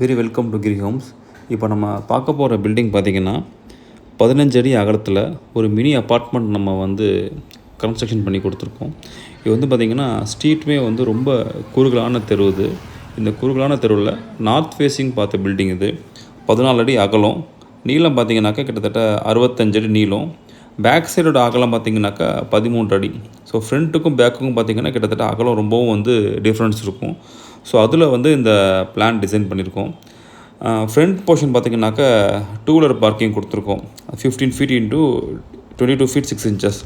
Very welcome to Giri homes இப்போ நம்ம பார்க்க போகிற பில்டிங் பார்த்திங்கன்னா பதினஞ்சு அடி அகலத்தில் ஒரு மினி அப்பார்ட்மெண்ட் நம்ம வந்து கன்ஸ்ட்ரக்ஷன் பண்ணி கொடுத்துருக்கோம். இது வந்து பார்த்திங்கன்னா ஸ்ட்ரீட்டுமே வந்து ரொம்ப குறுகலான தெரு இது. இந்த குறுகலான தெருவில் நார்த் ஃபேஸிங் பார்த்த பில்டிங் இது. பதினாலு அடி அகலம். நீளம் பார்த்தீங்கன்னாக்கா கிட்டத்தட்ட அறுபத்தஞ்சடி நீளம். பேக் சைடோட அகலம் பார்த்திங்கனாக்கா பதிமூன்று அடி. ஸோ ஃப்ரண்ட்டுக்கும் பேக்குக்கும் பார்த்திங்கன்னா கிட்டத்தட்ட அகலம் ரொம்பவும் வந்து டிஃப்ரென்ஸ் இருக்கும். ஸோ அதில் வந்து இந்த பிளான் டிசைன் பண்ணியிருக்கோம் ஃப்ரண்ட் போர்ஷன் பார்த்திங்கனாக்கா டூ வீலர் பார்க்கிங் கொடுத்துருக்கோம். Fifteen feet into twenty two feet six inches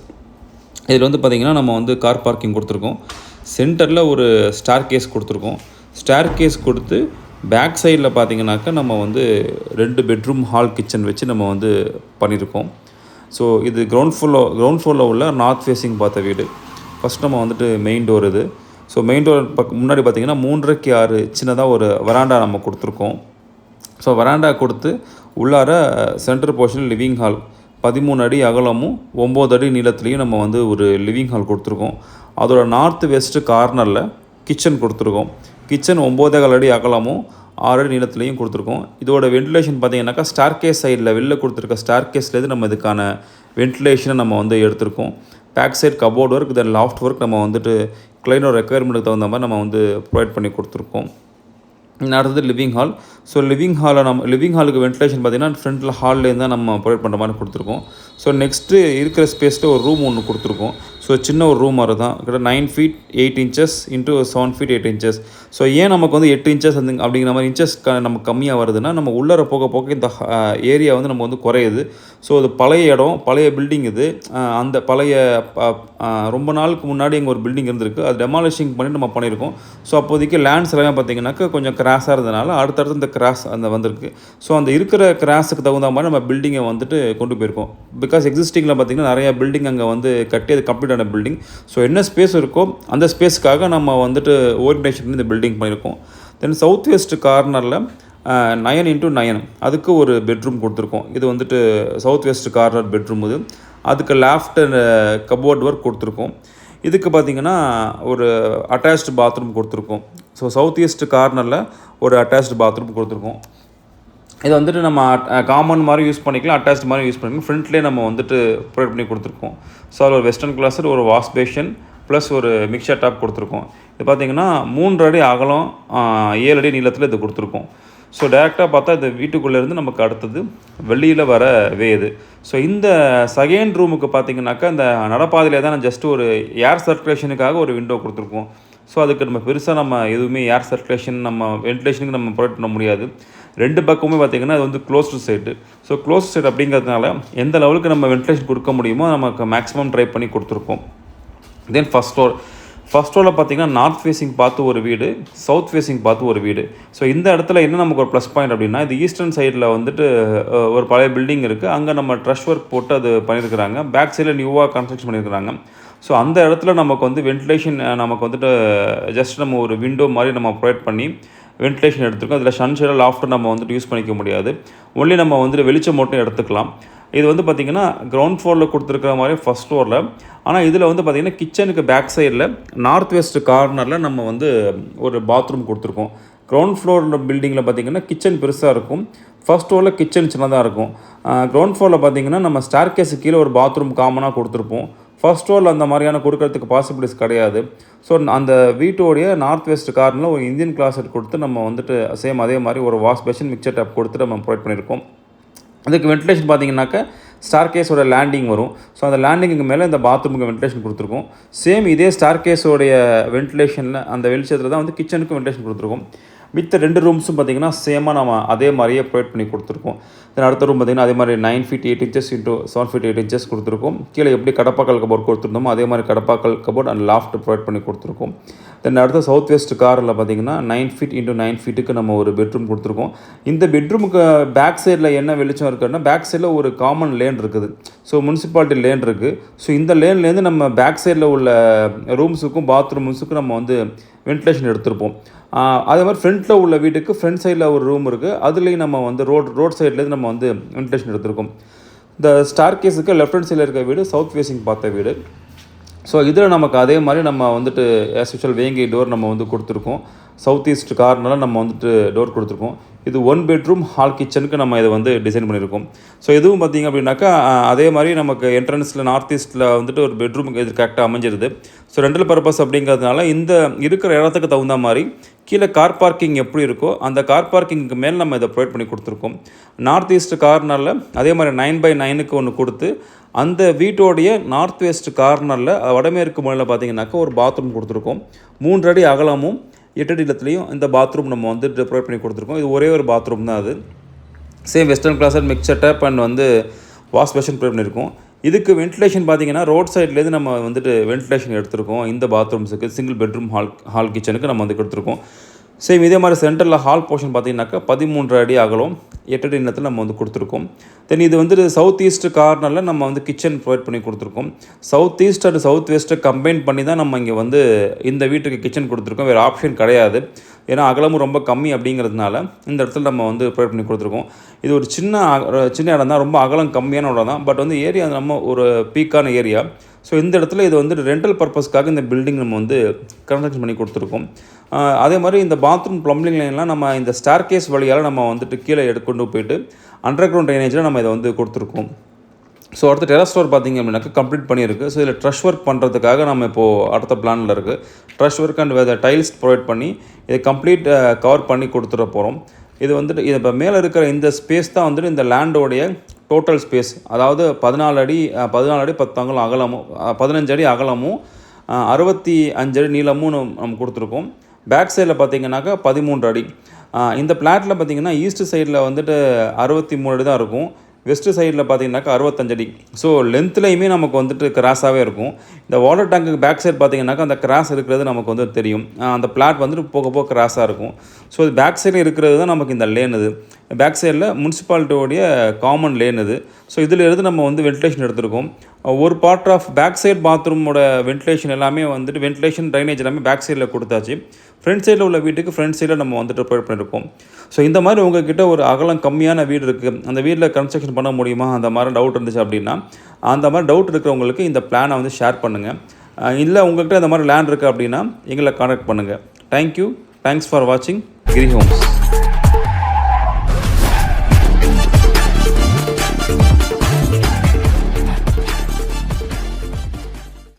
இதில் வந்து பார்த்திங்கன்னா நம்ம வந்து கார் பார்க்கிங் கொடுத்துருக்கோம். சென்டரில் ஒரு ஸ்டார் கேஸ் கொடுத்துருக்கோம். ஸ்டார் கேஸ் கொடுத்து பேக் சைடில் பார்த்தீங்கன்னாக்கா நம்ம வந்து ரெண்டு பெட்ரூம் ஹால் கிச்சன் வச்சு நம்ம வந்து பண்ணியிருக்கோம் ஸோ இது கிரவுண்ட் ஃபுல்லோ கிரவுண்ட் ஃப்ளோரில் உள்ள நார்த் ஃபேஸிங் பார்த்த வீடு. ஃபஸ்ட் நம்ம வந்துட்டு மெயின் டோர் இது. ஸோ மெயின் டோர் பக் முன்னாடி பார்த்தீங்கன்னா மூன்றரைக்கு ஆறு சின்னதாக ஒரு வராண்டா நம்ம கொடுத்துருக்கோம். ஸோ வராண்டா கொடுத்து உள்ளார சென்டர் போர்ஷன் லிவிங் ஹால் பதிமூணு அடி அகலமும் ஒம்பது அடி நீளத்துலேயும் நம்ம வந்து ஒரு லிவிங் ஹால் கொடுத்துருக்கோம். அதோட நார்த் வெஸ்ட்டு கார்னரில் கிச்சன் கொடுத்துருக்கோம். கிச்சன் ஒம்போதே கால் அடி அகலமும் ஆறு நீளத்துலேயும் கொடுத்துருக்கோம். இதோட வென்டிலேஷன் பார்த்தீங்கன்னாக்கா ஸ்டார்கேஸ் சைடில் வெளில கொடுத்துருக்க ஸ்டார்கேஸ்லேருந்து நம்ம இதுக்கான வென்டிலேஷனை நம்ம வந்து எடுத்திருக்கோம். Back side cupboard work then loft work நம்ம வந்துட்டு கிளைனோட ரெக்குயர்மெண்ட்டுக்கு தகுந்த மாதிரி நம்ம வந்து ப்ரொவைட் பண்ணி கொடுத்துருக்கோம். அடுத்தது லிவிங் ஹால் ஸோ லிவிங் ஹாலில் நம்ம லிவிங் ஹாலுக்கு வென்டிலேஷன் பார்த்தீங்கன்னா ஃப்ரண்ட்டில் ஹால்லேருந்து தான் நம்ம ப்ரொவைட் பண்ணுற மாதிரி கொடுத்துருக்கோம். ஸோ நெக்ஸ்ட்டு இருக்கிற ஸ்பேஸில் ஒரு ரூம் ஒன்று கொடுத்துருக்கோம். ஸோ சின்ன ஒரு ரூம் மாதிரி தான் கிட்ட nine feet eight inches into seven feet eight inches so ஏன் நமக்கு வந்து எட்டு இன்ச்சஸ் அந்த அப்படிங்கிற மாதிரி இன்ச்சஸ் க நமக்கு கம்மியாக வருதுன்னா நம்ம உள்ளர போக போக இந்த ஏரியா வந்து நம்ம வந்து குறையுது. ஸோ அது பழைய இடம் பழைய பில்டிங் இது. அந்த பழைய ரொம்ப நாளுக்கு முன்னாடி இங்கே ஒரு பில்டிங் இருந்திருக்கு. அது டெமாலிஷிங் பண்ணி நம்ம பண்ணியிருக்கோம். ஸோ அப்போதைக்கு லேண்ட்ஸ் எல்லாமே பார்த்தீங்கன்னாக்கா கொஞ்சம் கிராஸாக இருந்தனால அடுத்தடுத்து இந்த கிராஸ் அந்த வந்திருக்கு. ஸோ அந்த இருக்கிற கிராஸுக்கு தகுந்த மாதிரி நம்ம பில்டிங்கை வந்துட்டு கொண்டு போயிருக்கோம். பிகாஸ் எக்ஸிஸ்டிங்கில் பார்த்தீங்கன்னா நிறைய பில்டிங் அங்கே வந்து கட்டி அது கம்ப்ளீட் ஆன பில்டிங் ஸோ என்ன ஸ்பேஸ் இருக்கோ அந்த ஸ்பேஸ்க்காக நம்ம வந்துட்டு ஓரியன்டேஷன் பண்ணி இந்த பில்டிங் பண்ணியிருக்கோம் தென் சவுத் வெஸ்ட் கார்னரில் நயன் இன்ட்டு நயன் அதுக்கு ஒரு பெட்ரூம் கொடுத்துருக்கோம். இது வந்துட்டு சவுத் வெஸ்ட் கார்னர் பெட்ரூம் இது. அதுக்கு லேஃப்ட் கபோர்ட் ஒர்க் கொடுத்துருக்கோம். இதுக்கு பார்த்தீங்கன்னா ஒரு அட்டாச்டு பாத்ரூம் கொடுத்துருக்கோம். ஸோ சவுத் ஈஸ்ட் கார்னரில் ஒரு அட்டாச்டு பாத்ரூம் கொடுத்துருக்கோம். இதை வந்துட்டு நம்ம காமன் மாதிரி யூஸ் பண்ணிக்கலாம் அட்டாச் மாதிரி யூஸ் பண்ணிக்கலாம். ஃப்ரண்ட்லேயே நம்ம வந்துட்டு ப்ரொவைட் பண்ணி கொடுத்துருக்கோம். ஸோ அதில் ஒரு வெஸ்டர்ன் கிளாஸர் ஒரு வாஷ் பேஷன் ப்ளஸ் ஒரு மிக்சர் டாப் கொடுத்துருக்கோம். இது பார்த்தீங்கன்னா மூன்று அடி அகலம் ஏழு அடி நீளத்தில் இது கொடுத்துருக்கோம். ஸோ டேரெக்டாக பார்த்தா இந்த வீட்டுக்குள்ளேருந்து நமக்கு அடுத்தது வெளியில் வர வே இது. ஸோ இந்த செகண்ட் ரூமுக்கு பார்த்தீங்கன்னாக்கா இந்த நடப்பாதையிலே தான் ஜஸ்ட் ஒரு ஏர் சர்க்குலேஷனுக்காக ஒரு விண்டோ கொடுத்துருக்கோம். ஸோ அதுக்கு நம்ம பெருசாக நம்ம எதுவுமே ஏர் சர்க்குலேஷன் நம்ம வென்டிலேஷனுக்கு நம்ம ப்ரொவைட் பண்ண முடியாது. ரெண்டு பக்கமுமே பார்த்தீங்கன்னா அது வந்து closed side so close side அப்படிங்கிறதுனால எந்த லெவலுக்கு நம்ம வென்டிலேஷன் கொடுக்க முடியுமோ நமக்கு மேக்ஸிமம் ட்ரை பண்ணி கொடுத்துருக்கோம் தென் ஃபஸ்ட் ஃப்ளோர் ஃபஸ்ட் ஃப்ளோரில் பார்த்தீங்கன்னா நார்த் ஃபேஸிங் பார்த்து ஒரு வீடு சவுத் ஃபேஸிங் பார்த்து ஒரு வீடு. ஸோ இந்த இடத்துல என்ன நமக்கு ஒரு ப்ளஸ் பாயிண்ட் அப்படின்னா இது ஈஸ்டர்ன் சைடில் வந்துட்டு ஒரு பழைய பில்டிங் இருக்குது அங்கே நம்ம ட்ரஷ் ஒர்க் போட்டு அது பண்ணியிருக்கிறாங்க. பேக் சைடில் நியூவாக கன்ஸ்ட்ரக்ஷன் பண்ணியிருக்கிறாங்க. ஸோ அந்த இடத்துல நமக்கு வந்து வென்டிலேஷன் நமக்கு வந்துட்டு ஜஸ்ட் நம்ம ஒரு விண்டோ மாதிரி நம்ம ப்ரொவைட் பண்ணி வென்டிலேஷன் எடுத்துருக்கோம். அதில் சன்ஷேடாக லாஃப்டர் நம்ம வந்துட்டு யூஸ் பண்ணிக்க முடியாது. ஒன்லி நம்ம வந்துட்டு வெளிச்சம் மட்டும் எடுத்துக்கலாம். இது வந்து பார்த்திங்கன்னா கிரவுண்ட் ஃப்ளோரில் கொடுத்துருக்குற மாதிரி ஃபஸ்ட் ஃப்ளோரில் ஆனால் இதில் வந்து பார்த்திங்கன்னா கிச்சனுக்கு பேக் சைடில் நார்த் வெஸ்ட் கார்னரில் நம்ம வந்து ஒரு பாத்ரூம் கொடுத்துருக்கோம். கிரவுண்ட் ஃப்ளோர் பில்டிங்கில் பார்த்தீங்கன்னா கிச்சன் பெருசாக இருக்கும். ஃபர்ஸ்ட் ஃப்ளோரில் கிச்சன் சின்னதாக இருக்கும். கிரவுண்ட் ஃப்ளோரில் பார்த்திங்கன்னா நம்ம ஸ்டார் கேஸு கீழே ஒரு பாத்ரூம் காமனாக கொடுத்துருப்போம். ஃபர்ஸ்ட் ரோல் அந்த மாதிரியான கொடுக்கறதுக்கு பாசிபிலிட்டிஸ் கிடையாது. ஸோ அந்த வீட்டோடைய நார்த் வெஸ்ட் கார்னரில் ஒரு இந்தியன் கிளாஸட் கொடுத்து நம்ம வந்துட்டு சேம் அதே மாதிரி ஒரு வாஷ் பேஷன் மிக்சர் டேப் கொடுத்து நம்ம ப்ரொவைட் பண்ணியிருக்கோம். அதுக்கு வென்டிலேஷன் பார்த்தீங்கன்னாக்கா ஸ்டார் கேஸோட லேண்டிங் வரும். ஸோ அந்த லேண்டிங்க்கு மேலே இந்த பாத்ரூமுக்கு வென்டிலேஷன் கொடுத்துருக்கோம். சேம் இதே ஸ்டார் கேஸோடைய வென்டிலேஷனில் அந்த வெளிச்சத்தில் தான் வந்து கிச்சனுக்கு வென்டிலேஷன் கொடுத்துருக்கோம். மித்த ரெண்டு ரூம்ஸும் பார்த்தீங்கன்னா சேமாக நம்ம அதே மாதிரியே ப்ரொவைட் பண்ணி கொடுத்துருக்கோம். தென் அடுத்த ரூம் பார்த்தீங்கன்னா அதே மாதிரி nine feet eight inches into seven feet eight inches கொடுத்துருக்கோம். கீழே எப்படி கடப்பாக்கல் கபோர்ட் கொடுத்துருந்தோமோ அதே மாதிரி கடப்பாக்கல் கபோர்ட் அண்ட் லாஃப்ட் ப்ரொவைட் பண்ணி கொடுத்துருக்கோம். தென் அடுத்த சவுத் வெஸ்ட் காரில் பார்த்தீங்கன்னா நைன் ஃபீட் இன்ட்டு நைன் ஃபீட்டுக்கு நம்ம ஒரு பெட்ரூம் கொடுத்துருக்கோம். இந்த பெட்ரூமுக்கு பேக் சைடில் என்ன வெளிச்சம் இருக்குன்னா பேக் சைடில் ஒரு காமன் லேன் இருக்குது. ஸோ முனிசிபாலிட்டி லேன் இருக்குது ஸோ இந்த லேன்லேருந்து நம்ம பேக் சைடில் உள்ள ரூம்ஸுக்கும் பாத்ரூம்ஸுக்கும் நம்ம வந்து வென்டிலேஷன் எடுத்திருப்போம். அதே மாதிரி ஃப்ரண்ட்டில் உள்ள வீட்டுக்கு ஃப்ரண்ட் சைடில் ஒரு ரூம் இருக்குது அதுலேயும் நம்ம வந்து ரோட் ரோட் சைட்லேருந்து நம்ம வந்து வென்டிலேஷன் எடுத்திருக்கோம். இந்த ஸ்டார் கேஸுக்கு லெஃப்ட் ஹேண்ட் சைடில் இருக்க வீடு சவுத் ஃபேஸிங் பார்த்த வீடு. ஸோ இதில் நமக்கு அதே மாதிரி நம்ம வந்துட்டு ஆஸ் யூஷுவல் வேங்கை டோர் நம்ம வந்து கொடுத்துருக்கோம். சவுத் ஈஸ்ட் கார்னரில் நம்ம வந்துட்டு டோர் கொடுத்துருக்கோம். இது ஒன் பெட்ரூம் ஹால் கிச்சனுக்கு நம்ம இதை வந்து டிசைன் பண்ணியிருக்கோம். ஸோ இதுவும் பார்த்தீங்க அப்படின்னாக்கா அதே மாதிரி நமக்கு என்ட்ரன்ஸில் நார்த் ஈஸ்ட்டில் வந்துட்டு ஒரு பெட்ரூமுக்கு இது கரெக்டாக அமைஞ்சிருது. ஸோ ரெண்டல் பர்பஸ் அப்படிங்கிறதுனால இந்த இருக்கிற இடத்துக்கு தகுந்த மாதிரி கீழே கார் பார்க்கிங் எப்படி இருக்கோ அந்த கார் பார்க்கிங்க்கு மேலே நம்ம இதை ப்ரொவைட் பண்ணி கொடுத்துருக்கோம். நார்த் ஈஸ்ட் கார்னரில் அதே மாதிரி நைன் பை நைனுக்கு ஒன்று கொடுத்து அந்த வீட்டோடைய நார்த் வெஸ்ட் கார்னரில் வடமேற்கு மூலையில் பார்த்தீங்கன்னாக்கா ஒரு பாத்ரூம் கொடுத்துருக்கோம். மூன்று அடி அகலமும் எட்டு அடி இடத்துலையும் இந்த பாத்ரூம் நம்ம வந்து ப்ரொவைட் பண்ணி கொடுத்துருக்கோம். இது ஒரே ஒரு பாத்ரூம் தான் அது. Same western closet mixer tap and வந்து வாஷ் பேஷன் ப்ரொவைட் பண்ணியிருக்கோம். இதுக்கு வென்டிலேஷன் பார்த்தீங்கன்னா ரோட் சைட்லேருந்து நம்ம வந்துட்டு வென்டிலேஷன் எடுத்திருக்கோம். இந்த பாத்ரூம்ஸுக்கு சிங்கிள் பெட்ரூம் ஹால் ஹால் கிச்சனுக்கு நம்ம வந்து கொடுத்துருக்கோம். சேம் இதே மாதிரி சென்டரில் ஹால் போர்ஷன் பார்த்தீங்கன்னாக்கா பதிமூன்று அடி அகலம் எட்டு அடி நம்ம வந்து கொடுத்துருக்கோம். தென் இது வந்து சவுத் ஈஸ்ட் கார்னரில் நம்ம வந்து கிச்சன் ப்ரொவைட் பண்ணி கொடுத்துருக்கோம். சவுத் ஈஸ்ட் அண்ட் சவுத் வெஸ்ட்டை கம்பைன் பண்ணி தான் நம்ம இங்கே வந்து இந்த வீட்டுக்கு கிச்சன் கொடுத்துருக்கோம். வேறு ஆப்ஷன் கிடையாது. ஏன்னா அகலமும் ரொம்ப கம்மி அப்படிங்கிறதுனால இந்த இடத்துல நம்ம வந்து ப்ரொவைட் பண்ணி கொடுத்துருக்கோம். இது ஒரு சின்ன சின்ன இடம் தான். ரொம்ப அகலம் கம்மியான இடம் தான். பட் வந்து ஏரியா நம்ம ஒரு பீக்கான ஏரியா ஸோ இந்த இடத்துல இது வந்து ரெண்டல் பர்பஸ்க்காக இந்த பில்டிங் நம்ம வந்து கன்ஸ்ட்ரக்ஷன் பண்ணி கொடுத்துருக்கோம். அதே மாதிரி இந்த பாத்ரூம் ப்ளம்பிங் லைன்லாம் நம்ம இந்த ஸ்டார் கேஸ் வழியால் நம்ம வந்துட்டு கீழே எடுத்து கொண்டு போயிட்டு அண்டர் கிரவுண்ட் ட்ரைனேஜில் நம்ம இதை வந்து கொடுத்துருக்கோம். ஸோ அடுத்து டெரஸ் ஃப்ளோர் பார்த்தீங்க அப்படின்னாக்கா கம்ப்ளீட் பண்ணியிருக்கு. ஸோ இதில் ட்ரஷ் ஒர்க் பண்ணுறதுக்காக நம்ம இப்போது அடுத்த பிளானில் இருக்குது ட்ரஷ் ஒர்க் அண்ட் வேறு டைல்ஸ் ப்ரொவைட் பண்ணி இதை கம்ப்ளீட் கவர் பண்ணி கொடுத்துட போகிறோம் இது வந்துட்டு இது இப்போ மேலே இருக்கிற இந்த ஸ்பேஸ் தான் வந்துட்டு இந்த லேண்டோடைய டோட்டல் ஸ்பேஸ் அதாவது பதினாலு அடி பதினாலு அடி பத்து அகலமும் பதினஞ்சு அடி அகலமும் அறுபத்தி அஞ்சு அடி நீளமும் நம்ம கொடுத்துருக்கோம். பேக் சைடில் பார்த்தீங்கன்னாக்கா பதிமூன்று அடி. இந்த பிளாட்டில் பார்த்தீங்கன்னா ஈஸ்ட் சைடில் வந்துட்டு அறுபத்தி மூணு அடி தான் இருக்கும். வெஸ்ட் சைடில் பார்த்தீங்கன்னாக்கா அறுபத்தஞ்சடி. ஸோ லென்த்லேயுமே நமக்கு வந்துட்டு கிராஸாகவே இருக்கும். இந்த வாட்டர் டேங்க்கு பேக் சைடு பார்த்தீங்கன்னாக்கா அந்த கிராஸ் இருக்கிறது நமக்கு வந்து தெரியும். அந்த பிளாட் வந்துட்டு போக போக கிராஸாக இருக்கும். ஸோ இது பேக் சைடு இருக்கிறது தான் நமக்கு இந்த லேன் இது. பேக் சைடில் முனிசிபாலிட்டியோடைய காமன் லேன் இது. ஸோ இதில் இருந்து நம்ம வந்து வென்டிலேஷன் எடுத்திருக்கோம். ஒரு பார்ட் ஆஃப் பேக் சைடு பாத்ரூமோட வென்டிலேஷன் எல்லாமே வந்துட்டு வென்டிலேஷன் ட்ரைனேஜ் எல்லாமே பேக் சைடில் கொடுத்தாச்சு. ஃப்ரண்ட் சைடில் உள்ள வீட்டுக்கு ஃப்ரண்ட் சைடில் நம்ம வந்துட்டு ப்ரொவைட் பண்ணியிருக்கோம் ஸோ இந்த மாதிரி உங்ககிட்ட ஒரு அகலம் கம்மியான வீடு இருக்குது அந்த வீட்டில் கன்ஸ்ட்ரக்ஷன் பண்ண முடியுமா? அந்த மாதிரி டவுட் இருந்துச்சு அப்படின்னா அந்த மாதிரி டவுட் இருக்கிறவங்களுக்கு இந்த பிளானை வந்து ஷேர் பண்ணுங்கள் இல்லை உங்கள்கிட்ட அந்த மாதிரி லேண்ட் இருக்குது அப்படின்னா எங்களை கான்டாக்ட் பண்ணுங்கள் தேங்க்யூ தேங்க்ஸ் ஃபார் வாட்சிங் கிரி ஹோம்ஸ்